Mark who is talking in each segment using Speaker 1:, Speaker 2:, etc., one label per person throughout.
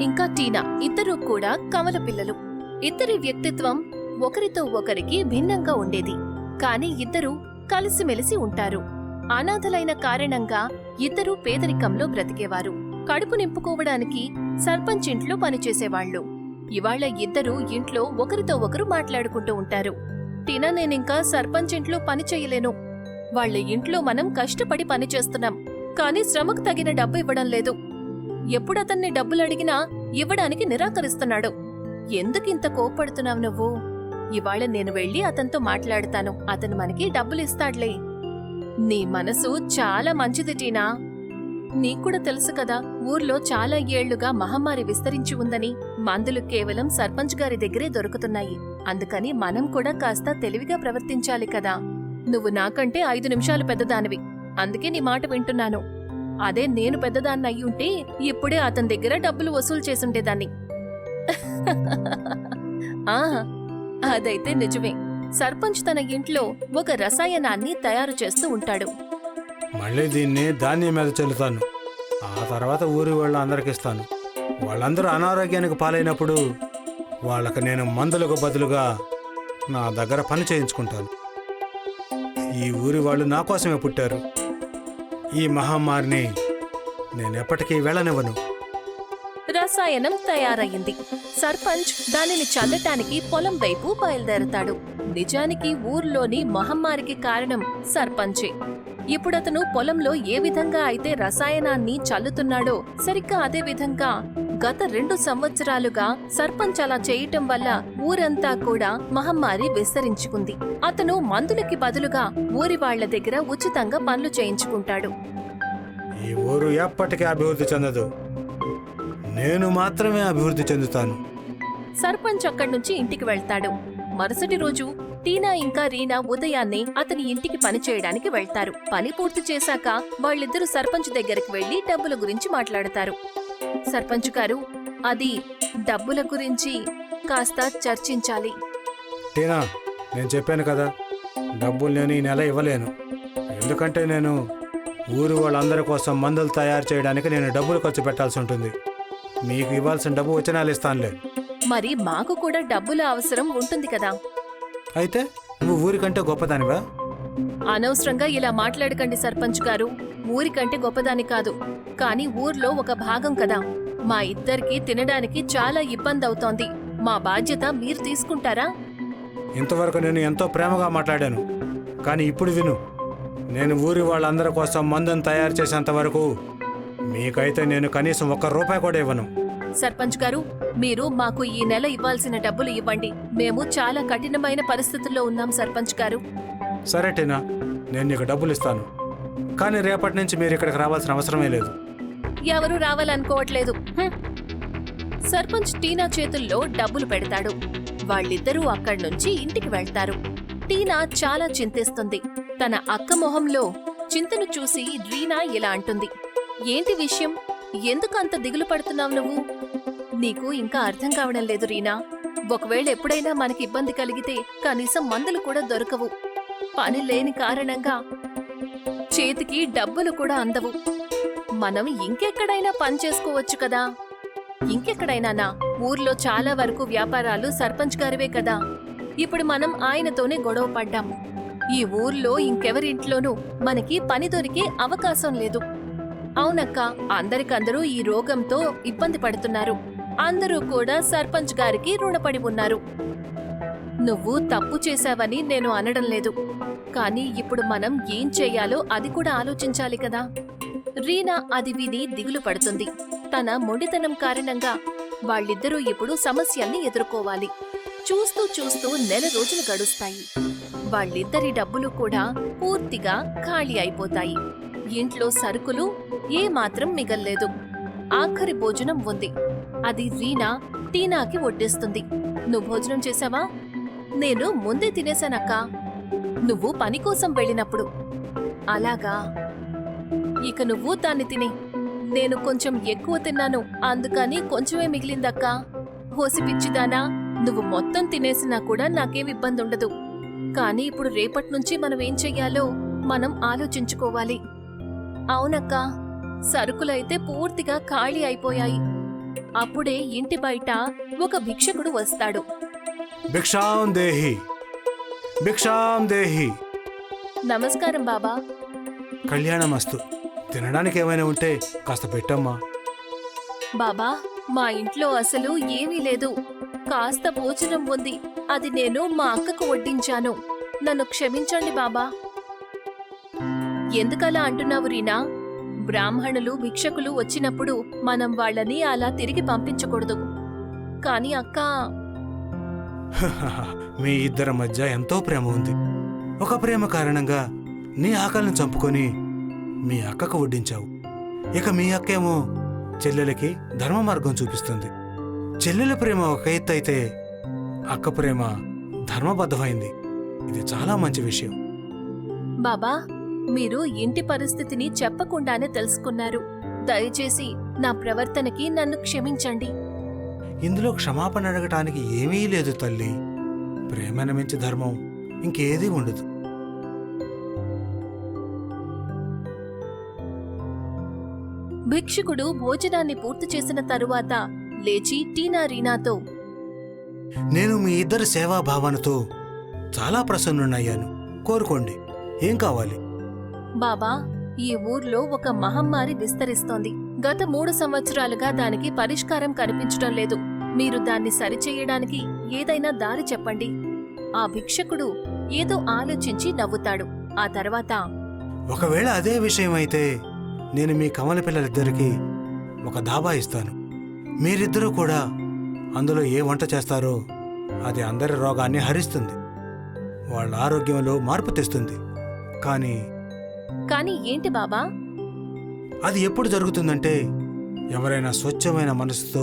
Speaker 1: ఇంకా టీనా ఇద్దరూ కూడా కమల పిల్లలు. ఇద్దరి వ్యక్తిత్వం ఒకరితో ఒకరికి భిన్నంగా ఉండేది. కాని ఇద్దరూ కలిసిమెలిసి ఉంటారు. అనాథలైన కారణంగా ఇద్దరూ పేదరికంలో బ్రతికేవారు. కడుపు నింపుకోవడానికి సర్పంచ్ ఇంట్లో పనిచేసేవాళ్ళు ఇవాళ ఇద్దరూ ఇంట్లో ఒకరితో ఒకరు మాట్లాడుకుంటూ ఉంటారు. టీనా నేనింకా సర్పంచ్ ఇంట్లో పని చేయలేను. వాళ్ళ ఇంట్లో మనం కష్టపడి పనిచేస్తున్నాం. కాని కానీ శ్రమకు తగిన డబ్బు ఇవ్వడం లేదు. ఎప్పుడతన్ని డబ్బులు అడిగినా ఇవ్వడానికి నిరాకరిస్తున్నాడు. ఎందుకింత కోప్పడుతున్నావు నువ్వు? ఇవాళ నేను వెళ్ళి అతనితో మాట్లాడతాను. అతను మనకి డబ్బులిస్తాడ్లే నీ మనసు చాలా మంచిది టీనా? నీకూడా తెలుసు కదా ఊర్లో చాలా ఏళ్ళుగా మహమ్మారి విస్తరించి ఉందని. మందులు కేవలం సర్పంచ్ గారి దగ్గరే దొరుకుతున్నాయి. అందుకని మనం కూడా కాస్త తెలివిగా ప్రవర్తించాలి కదా. నువ్వు నాకంటే ఐదు నిమిషాలు పెద్దదానివి. అందుకే నీ మాట వింటున్నాను. అదే నేను పెద్దదాన్ని అయ్యుంటే ఇప్పుడే అతని దగ్గర డబ్బులు వసూలు చేసుండేదాన్ని. ఆ అదైతే నిజమే. సర్పంచ్ తన ఇంట్లో ఒక రసాయనాన్ని తయారు చేస్తూ ఉంటాడు.
Speaker 2: మళ్ళీ దీన్ని ధాన్యం మీద చల్లుతాను. ఆ తర్వాత ఊరి వాళ్ళ అందరికి ఇస్తాను వాళ్ళందరూ అనారోగ్యానికి పాలైనప్పుడు వాళ్ళకి నేను మందులకు బదులుగా నా దగ్గర పని చేయించుకుంటాను. ఈ ఊరి వాళ్ళు నా కోసమే పుట్టారు. ఈ మహమ్మారిని నేను ఎప్పటికీ వెళ్ళనివ్వను.
Speaker 1: రసాయనం తయారయ్యింది. సర్పంచ్ దానిని చల్లటానికి పొలం వైపు బయలుదేరతాడు. నిజానికి ఊర్లోని మహమ్మారికి కారణం సర్పంచే. ఇప్పుడతను పొలంలో ఏ విధంగా అయితే రసాయనాన్ని చల్లుతున్నాడో సరిగ్గా అదే విధంగా గత రెండు సంవత్సరాలుగా సర్పంచ్ అలా చేయటం వల్ల ఊరంతా కూడా మహమ్మారి విస్తరించుకుంది. అతను మందులకి బదులుగా ఊరి వాళ్ళ దగ్గర ఉచితంగా పనులు చేయించుకుంటాడు.
Speaker 2: ఈ ఊరు ఎప్పటికీ అభివృద్ధి చెందదు. నేను మాత్రమే అభివృద్ధి చెందుతాను.
Speaker 1: సర్పంచ్ అక్కడి నుంచి ఇంటికి వెళ్తాడు. మరుసటి రోజు టీనా ఇంకా రీనా ఉదయాన్నే అతని ఇంటికి పని చేయడానికి వెళ్తారు. పని పూర్తి చేశాక వాళ్ళిద్దరూ సర్పంచ్ దగ్గరికి వెళ్ళి డబ్బుల గురించి మాట్లాడతారు. సర్పంచ్ గారు అది డబ్బుల గురించి కాస్త చర్చించాలి.
Speaker 2: టీనా నేను చెప్పాను కదా డబ్బులు నేను ఈ నెల ఇవ్వలేను. ఎందుకంటే నేను ఊరు వాళ్ళందరి కోసం మందులు తయారు చేయడానికి నేను డబ్బులు ఖర్చు పెట్టాల్సి ఉంటుంది. మీకు ఇవ్వాల్సిన డబ్బు వచ్చే నెల ఇస్తానులే
Speaker 1: మరి మాకు కూడా డబ్బుల అవసరం ఉంటుంది కదా.
Speaker 2: అయితే నువ్వు ఊరికంటే గొప్పదానివా?
Speaker 1: అనవసరంగా ఇలా మాట్లాడకండి సర్పంచ్ గారు. ఊరికంటే గొప్పదాని కాదు. కానీ ఊర్లో ఒక భాగం కదా. మా ఇద్దరికి తినడానికి చాలా ఇబ్బంది అవుతోంది మా బాధ్యత మీరు తీసుకుంటారా?
Speaker 2: ఇంతవరకు నేను ఎంతో ప్రేమగా మాట్లాడాను. కానీ ఇప్పుడు విను. నేను ఊరి వాళ్ళందరి కోసం మందును తయారు చేసేంత వరకు మీకైతే నేను కనీసం ఒక్క రూపాయి కూడా ఇవ్వను.
Speaker 1: సర్పంచ్ గారు మీరు మాకు ఈ నెల ఇవ్వాల్సిన డబ్బులు ఇవ్వండి. మేము చాలా కఠినమైన పరిస్థితుల్లో ఉన్నాం సర్పంచ్ గారు.
Speaker 2: సరే టీనా నేను నీకు డబ్బులు ఇస్తాను. కానీ రేపటి నుంచి మీరు ఇక్కడికి రావాల్సిన అవసరమే లేదు.
Speaker 1: ఎవరూ రావాలనుకోవట్లేదు. హ్మ్. సర్పంచ్ టీనా చేతుల్లో డబ్బులు పెడతాడు. వాళ్ళిద్దరూ అక్కడి నుంచి ఇంటికి వెళ్తారు. టీనా చాలా చింతిస్తుంది. తన అక్క మొహంలో చింతను చూసి రీనా ఇలా అంటుంది. ఏంటి విషయం? ఎందుకు అంత దిగులు పడుతున్నావు నువ్వు? నీకు ఇంకా అర్థం కావడం లేదు రీనా. ఒకవేళ ఎప్పుడైనా మనకి ఇబ్బంది కలిగితే కనీసం మందులు కూడా దొరకవు. పని లేని కారణంగా చేతికి డబ్బులు కూడా అందవు. మనం ఇంకెక్కడైనా పని చేసుకోవచ్చు కదా. ఇంకెక్కడైనానా ఊర్లో చాలా వరకు వ్యాపారాలు సర్పంచ్ గారివే కదా. ఇప్పుడు మనం ఆయనతోనే గొడవ పడ్డాం ఈ ఊర్లో ఇంకెవరింట్లోనూ మనకి పని దొరికే అవకాశం లేదు. అవునక్క అందరికందరూ ఈ రోగంతో ఇబ్బంది పడుతున్నారు. అందరూ కూడా సర్పంచ్ గారికి రుణపడి ఉన్నారు. నువ్వు తప్పు చేశావని నేను అనడం లేదు. కానీ ఇప్పుడు మనం ఏం చెయ్యాలో అది కూడా ఆలోచించాలి కదా. రీనా అది విని దిగులు పడుతుంది. తన మొండితనం కారణంగా వాళ్ళిద్దరూ ఇప్పుడు సమస్యల్ని ఎదుర్కోవాలి. చూస్తూ చూస్తూ నెల రోజులు గడుస్తాయి. వాళ్ళిద్దరి డబ్బులు కూడా పూర్తిగా ఖాళీ అయిపోతాయి. ఇంట్లో సరుకులు ఏమాత్రం మిగల్లేదు. ఆఖరి భోజనం ఉంది. అది రీనా టీనాకి వడ్డిస్తుంది. నువ్వు భోజనం చేసావా నేను ముందే తినేశానక్క. నువ్వు పని కోసం వెళ్ళినప్పుడు. అలాగా. ఇక నువ్వు దాన్ని తినే. నేను కొంచెం ఎక్కువ తిన్నాను. అందుకని కొంచెమే మిగిలిందక్కా. హోసి పిచ్చిదానా నువ్వు మొత్తం తినేసినా కూడా నాకేం ఇబ్బంది ఉండదు కానీ ఇప్పుడు రేపటి నుంచి మనం ఏం చెయ్యాలో మనం ఆలోచించుకోవాలి. అవునక్కా. సరుకులైతే పూర్తిగా ఖాళీ అయిపోయాయి. అప్పుడే ఇంటి బయట ఒక భిక్షకుడు వస్తాడు.
Speaker 2: భిక్షాం దేహి. భిక్షాం దేహి.
Speaker 1: నమస్కారం బాబా.
Speaker 2: కళ్యాణమస్తు. తినడానికి ఏమైనా ఉంటే కాస్త పెట్టమ్మా.
Speaker 1: బాబా మా ఇంట్లో అసలు ఏమీ లేదు. కాస్త భోజనం ఉంది. అది నేను మా అక్కకు వడ్డించాను. నన్ను క్షమించండి బాబా. ఎందుకలా అంటున్నావు రీనా? బ్రాహ్మణులు భిక్షకులు వచ్చినప్పుడు మనం వాళ్ళని అలా తిరిగి పంపించకూడదు. కాని అక్క
Speaker 2: మీ ఇద్దరి మధ్య ఎంతో ప్రేమ ఉంది. ఒక ప్రేమ కారణంగా నీ ఆకలిని చంపుకొని మీ అక్కకు వడ్డించావు. ఇక మీ అక్కేమో చెల్లెలకి ధర్మ మార్గం చూపిస్తుంది. చెల్లెల ప్రేమ ఒక ఎత్తు అయితే అక్క ప్రేమ ధర్మబద్ధమైంది. ఇది చాలా మంచి విషయం.
Speaker 1: బాబా మీరు ఇంటి పరిస్థితిని చెప్పకుండానే తెలుసుకున్నారు. దయచేసి నా ప్రవర్తనకి నన్ను క్షమించండి.
Speaker 2: ఇందులో క్షమాపణ అడగటానికి ఏమీ లేదు తల్లి. ప్రేమను మించి ధర్మం ఇంకేదీ ఉండదు.
Speaker 1: భిక్షుకుడు భోజనాన్ని పూర్తి చేసిన తరువాత లేచి టీనా రీనాతో
Speaker 2: నేను మీ ఇద్దరి సేవా భావనతో చాలా ప్రసన్నున్నయ్యాను కోరుకోండి ఏం కావాలి?
Speaker 1: బాబా ఈ ఊర్లో ఒక మహమ్మారి విస్తరిస్తోంది. గత మూడు సంవత్సరాలుగా దానికి పరిష్కారం కనిపించడం లేదు. మీరు దాన్ని సరిచేయడానికి ఏదైనా దారి చెప్పండి. ఆ భిక్షకుడు ఏదో ఆలోచించి నవ్వుతాడు. ఆ తర్వాత
Speaker 2: ఒకవేళ అదే విషయం అయితే నేను మీ కమల పిల్లలిద్దరికీ ఒక దాబా ఇస్తాను. మీరిద్దరూ కూడా అందులో ఏ వంట చేస్తారో అది అందరి రోగాన్ని హరిస్తుంది. వాళ్ళ ఆరోగ్యంలో మార్పు తెస్తుంది. కానీ
Speaker 1: కాని ఏంటి బాబా?
Speaker 2: అది ఎప్పుడు జరుగుతుందంటే ఎవరైనా స్వచ్ఛమైన మనసుతో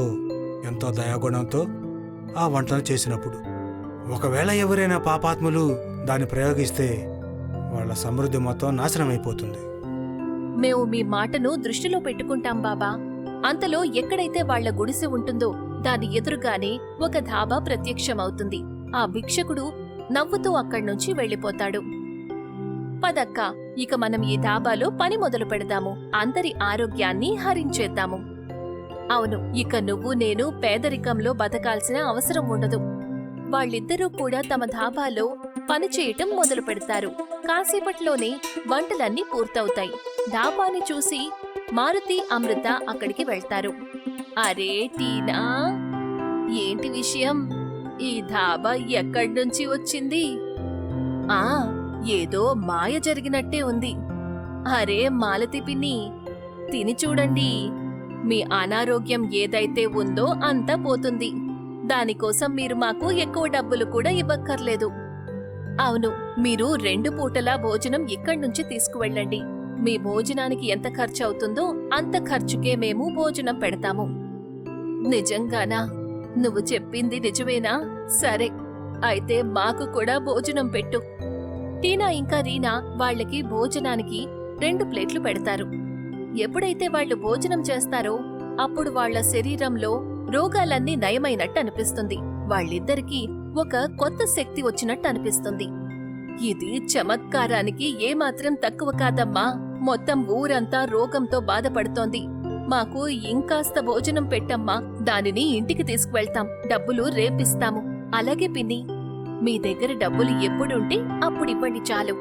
Speaker 2: ఎంతో దయాగుణంతో ఆ వంటను చేసినప్పుడు. ఒకవేళ ఎవరైనా పాపాత్ములు దాన్ని ప్రయోగిస్తే వాళ్ళ సమృద్ధి మొత్తం నాశనమైపోతుంది.
Speaker 1: మేము మీ మాటను దృష్టిలో పెట్టుకుంటాం బాబా. అంతలో ఎక్కడైతే వాళ్ళ గుడిసె ఉంటుందో దాని ఎదురుగానే ఒక ధాబా ప్రత్యక్షమవుతుంది. ఆ భిక్షకుడు నవ్వుతూ అక్కడ్నుంచి వెళ్ళిపోతాడు. పదక్క. ఇక మనం ఈ ధాబాలో పని మొదలు పెడదాము. అందరి ఆరోగ్యాన్ని హరించేద్దాము. అవును ఇక నువ్వు నేను పేదరికంలో బతకాల్సిన అవసరం ఉండదు. వాళ్ళిద్దరూ కూడా తమ ధాబాలో పని చేయటం మొదలు పెడతారు. కాసేపట్లోనే వంటలన్నీ పూర్తవుతాయి. ధాబాని చూసి మారుతి అమృత అక్కడికి వెళ్తారు. అరే టీనా? ఏంటి విషయం? ఈ ధాబా ఎక్కడి నుంచి వచ్చింది? ఆ ఏదో మాయ జరిగినట్టే ఉంది. అరే మాలతి పిన్ని తిని చూడండి. మీ అనారోగ్యం ఏదైతే ఉందో అంతా పోతుంది. దానికోసం మీరు మాకు ఎక్కువ డబ్బులు కూడా ఇవ్వక్కర్లేదు. అవును మీరు రెండు పూటలా భోజనం ఇక్కడి నుంచి తీసుకువెళ్ళండి. మీ భోజనానికి ఎంత ఖర్చు అవుతుందో అంత ఖర్చుకే మేము భోజనం పెడతాము. నిజంగానా? నువ్వు చెప్పింది నిజమేనా? సరే అయితే మాకు కూడా భోజనం పెట్టు. టీనా ఇంకా రీనా వాళ్ళకి భోజనానికి రెండు ప్లేట్లు పెడతారు. ఎప్పుడైతే వాళ్ళు భోజనం చేస్తారో అప్పుడు వాళ్ళ శరీరంలో రోగాలన్నీ నయమైనట్టు అనిపిస్తుంది. వాళ్ళిద్దరికీ ఒక కొత్త శక్తి వచ్చినట్టు అనిపిస్తుంది. ఇది చమత్కారానికి ఏమాత్రం తక్కువ కాదమ్మా. మొత్తం ఊరంతా రోగంతో బాధపడుతోంది. మాకు ఇంకాస్త భోజనం పెట్టమ్మా. దానిని ఇంటికి తీసుకువెళ్తాం. డబ్బులు రేపిస్తాము. అలాగే పిన్ని. మీ దగ్గర డబ్బులు ఎప్పుడుంటే అప్పుడు ఇవ్వండి చాలు.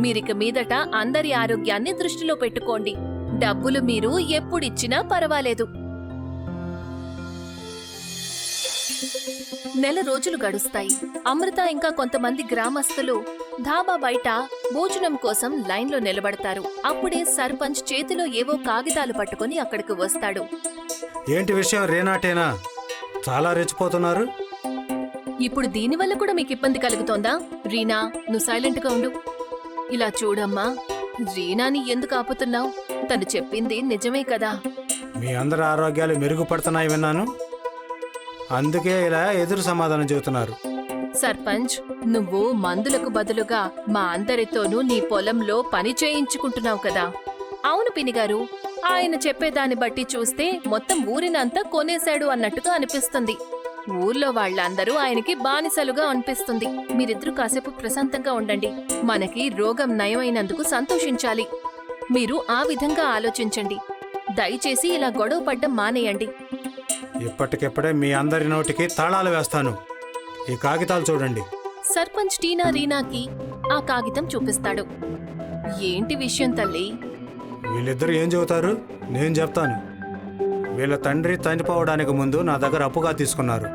Speaker 1: మీరిక మీదట అందరి ఆరోగ్యాన్ని దృష్టిలో పెట్టుకోండి. డబ్బులు మీరు ఎప్పుడిచ్చినా పర్వాలేదు. నెల రోజులు గడుస్తాయి. అమృత ఇంకా కొంతమంది గ్రామస్తులు ధాబా బయట భోజనం కోసం లైన్లో నిలబడతారు. అప్పుడే సర్పంచ్ చేతిలో ఏవో కాగితాలు పట్టుకొని అక్కడికి వస్తాడు.
Speaker 2: ఏంటి విషయం రేనాటేనా? చాలా రెచ్చిపోతున్నారు.
Speaker 1: ఇప్పుడు దీనివల్ల కూడా మీకు ఇబ్బంది కలుగుతోందా? రీనా నువ్వు సైలెంట్గా ఉండు. ఇలా చూడమ్మా రీనాని ఎందుకు ఆపుతున్నావు? తను చెప్పింది నిజమే కదా.
Speaker 2: మీ అందరి ఆరోగ్యాలు మెరుగుపడుతున్నాయి విన్నాను. అందుకే ఇలా ఎదురు సమాధానం చెబుతున్నారు.
Speaker 1: సర్పంచ్ నువ్వు మందులకు బదులుగా మా అందరితోనూ నీ పొలంలో పని చేయించుకుంటున్నావు కదా. అవును పినిగారు ఆయన చెప్పేదాన్ని బట్టి చూస్తే మొత్తం ఊరినంతా కొనేశాడు అన్నట్టుగా అనిపిస్తుంది. ఊర్లో వాళ్ళందరూ ఆయనకి బానిసలుగా అనిపిస్తుంది. మీరిద్దరూ కాసేపు ప్రశాంతంగా ఉండండి. మనకి రోగం నయమైనందుకు సంతోషించాలి. మీరు ఆ విధంగా ఆలోచించండి. దయచేసి ఇలా గొడవ పడ్డం మానేయండి.
Speaker 2: ఇప్పటికిప్పుడే మీ అందరి నోటికి తాళాలు వేస్తాను. ఈ కాగితాలు చూడండి.
Speaker 1: సర్పంచ్ టీనా రీనాకి ఆ కాగితం చూపిస్తాడు. ఏంటి విషయం తల్లి?
Speaker 2: వీళ్ళిద్దరు ఏం చెబుతారు? నేను చెప్తాను. వీళ్ళ తండ్రి చనిపోవడానికి ముందు నా దగ్గర అప్పుగా తీసుకున్నారు.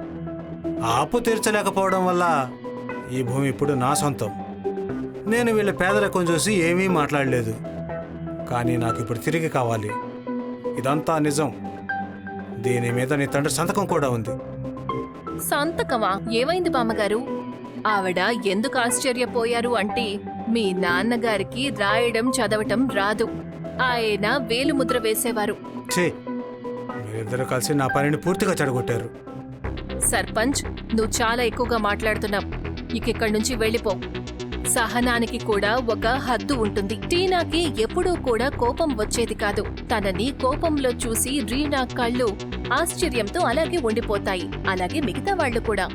Speaker 2: ఆ అప్పు తీర్చలేకపోవడం వల్ల ఈ భూమి ఇప్పుడు నా సొంతం. నేను వీళ్ళ పేదరికం చూసి ఏమీ మాట్లాడలేదు. కానీ నాకు ఇప్పుడు తిరిగి కావాలి. ఇదంతా నిజం. దీని మీద నీ తండ్రి సంతకం కూడా ఉంది.
Speaker 1: సంతకమా? ఏమైంది బామ్మగారు? ఆవిడ ఎందుకు ఆశ్చర్యపోయారు అంటే మీ నాన్నగారికి రాయడం చదవటం రాదు. ఆయన వేలుముద్ర వేసేవారు.
Speaker 2: ఛీ! మీరిద్దరు కలిసి నా పనిని పూర్తిగా చెడగొట్టారు.
Speaker 1: సర్పంచ్ నువ్వు చాలా ఎక్కువగా మాట్లాడుతున్నావు. ఇక్కడి నుంచి వెళ్ళిపో. సహనానికి కూడా ఒక హద్దు ఉంటుంది. టీనాకి ఎప్పుడూ కూడా కోపం వచ్చేది కాదు. తనని కోపంలో చూసి రీనా కళ్ళు ఆశ్చర్యంతో అలాగే ఉండిపోతాయి. అలాగే మిగతా వాళ్ళు కూడా.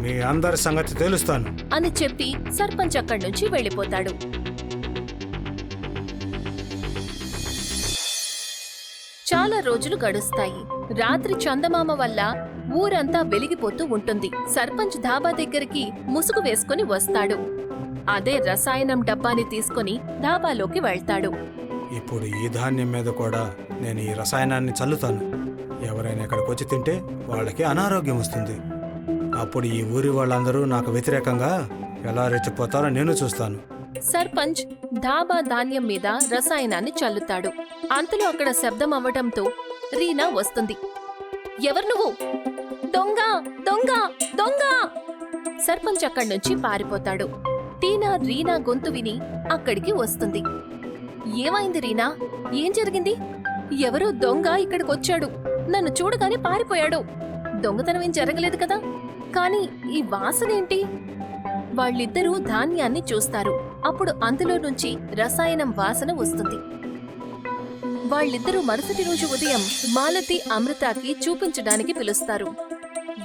Speaker 2: మీ అందరి సంగతి తెలుస్తాను.
Speaker 1: అని చెప్పి సర్పంచ్ అక్కడి నుంచి వెళ్ళిపోతాడు. చాలా రోజులు గడుస్తాయి. రాత్రి చందమామ వల్ల ఊరంతా వెలిగిపోతూ ఉంటుంది. సర్పంచ్ ధాబా దగ్గరికి ముసుగు వేసుకుని వస్తాడు. అదే రసాయనం డబ్బాని తీసుకుని ధాబాలోకి వెళ్తాడు.
Speaker 2: ఇప్పుడు ఈ ధాన్యం మీద కూడా నేను ఈ రసాయనాన్ని చల్లుతాను. ఎవరైనా ఇక్కడికి వచ్చి తింటే వాళ్ళకి అనారోగ్యం వస్తుంది. అప్పుడు ఈ ఊరి వాళ్ళందరూ నాకు వ్యతిరేకంగా ఎలా రెచ్చిపోతారో నేను చూస్తాను.
Speaker 1: సర్పంచ్ ధాబా ధాన్యం మీద రసాయనాన్ని చల్లుతాడు. అంతలో అక్కడ శబ్దం అవ్వటంతో రీనా వస్తుంది. ఎవరు నువ్వు? దొంగ! దొంగ! దొంగ! సర్పంచ్ అక్కడి నుంచి పారిపోతాడు. టీనా రీనా గొంతు విని అక్కడికి వస్తుంది. ఏమైంది రీనా? ఏం జరిగింది? ఎవరో దొంగ ఇక్కడికొచ్చాడు. నన్ను చూడగానే పారిపోయాడు. దొంగతనం ఏం జరగలేదు కదా? కానీ ఈ వాసనేంటి? వాళ్ళిద్దరూ ధాన్యాన్ని చూస్తారు. అప్పుడు అందులో నుంచి రసాయనం వాసన వస్తుంది. వాళ్ళిద్దరూ మరుసటి రోజు ఉదయం మాలతి అమృతకి చూపించడానికి పిలుస్తారు.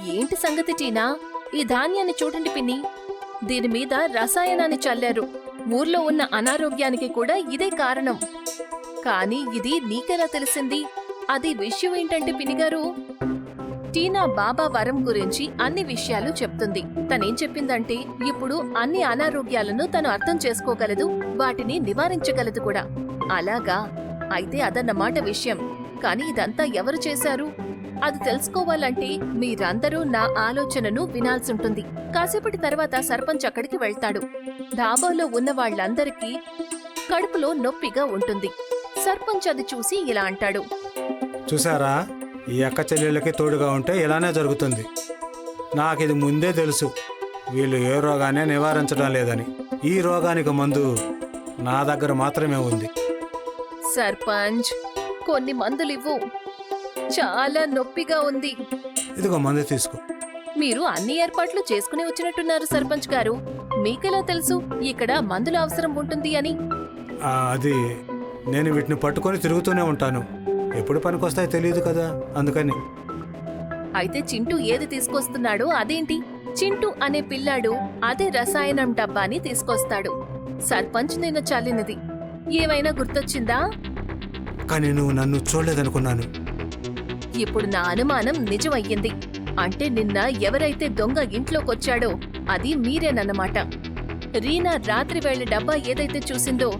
Speaker 1: ఏంటి సంగతి టీనా? ఈ ధాన్యాన్ని చూడండి పిన్ని. దీని మీద రసాయనాన్ని చల్లారు. ఊర్లో ఉన్న అనారోగ్యానికి కూడా ఇదే కారణం. కానీ ఇది నీకెలా తెలిసింది? అది విషయం ఏంటంటే పినిగారు టీనా బాబా వరం గురించి అన్ని విషయాలు చెప్తుంది. తనేం చెప్పిందంటే ఇప్పుడు అన్ని అనారోగ్యాలను తను అర్థం చేసుకోగలదు వాటిని నివారించగలదు కూడా. అలాగా? అయితే అదన్నమాట విషయం. కానీ ఇదంతా ఎవరు చేశారు? అది తెలుసుకోవాలంటే మీరందరూ నా ఆలోచనను వినాల్సుంటుంది. కాసేపటి తర్వాత సర్పంచ్ అక్కడికి వెళ్తాడు. ధాబాలో ఉన్న వాళ్ళందరికీ కడుపులో నొప్పిగా ఉంటుంది. సర్పంచ్ అది చూసి ఇలా అంటాడు.
Speaker 2: చూసారా? ఈ అక్క చెల్లెళ్ళకి తోడుగా ఉంటే ఇలానే జరుగుతుంది. నాకు ఇది ముందే తెలుసు. వీళ్ళు ఏ రోగాన్ని నివారించడం లేదని. ఈ రోగానికి మందు నా దగ్గర మాత్రమే ఉంది.
Speaker 1: సర్పంచ్ కొన్ని మందులివ్వు. చాలా నొప్పిగా ఉంది.
Speaker 2: ఇదిగో మందు తీసుకో.
Speaker 1: మీరు అన్ని ఏర్పాట్లు చేసుకుని వచ్చినట్టున్నారు సర్పంచ్ గారు. మీకెలా తెలుసు? ఇక్కడ మందుల అవసరం ఉంటుంది అని.
Speaker 2: ఆ, అది నేను వీటిని పట్టుకొని తిరుగుతూనే ఉంటాను. ఎప్పుడు పనికొస్తాయో తెలియదు కదా. అందుకని.
Speaker 1: అయితే చింటూ ఏది తీసుకొస్తున్నాడో అదేంటి? చింటూ అనే పిల్లాడు అదే రసాయనం డబ్బాని తీసుకొస్తాడు. సర్పంచ్ నిన్న చల్లినది. ఏమైనా గుర్తొచ్చిందా?
Speaker 2: కానీ నువ్వు నన్ను చూడలేదనుకున్నాను.
Speaker 1: ఇప్పుడు నా అనుమానం నిజమయ్యింది. అంటే నిన్న ఎవరైతే దొంగ ఇంట్లోకొచ్చాడో అది మీరేనన్నమాట. రీనా రాత్రి వేళ డబ్బా ఏదైతే చూసిందో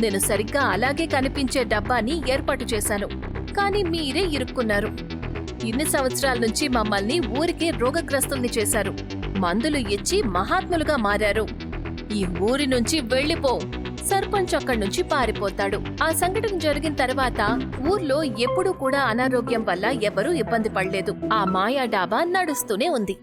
Speaker 1: నేను సరిగ్గా అలాగే కనిపించే డబ్బాని ఏర్పాటు చేశాను. కానీ మీరే ఇరుక్కున్నారు. ఇన్ని సంవత్సరాల నుంచి మమ్మల్ని ఊరికే రోగగ్రస్తుల్ని చేశారు. మందులు ఇచ్చి మహాత్ములుగా మారారు. ఈ ఊరి నుంచి వెళ్ళిపో. సర్పంచ్ అక్కడి నుంచి పారిపోతాడు. ఆ సంఘటన జరిగిన తర్వాత ఊర్లో ఎప్పుడూ కూడా అనారోగ్యం వల్ల ఎవరూ ఇబ్బంది పడలేదు. ఆ మాయా డాబా నడుస్తూనే ఉంది.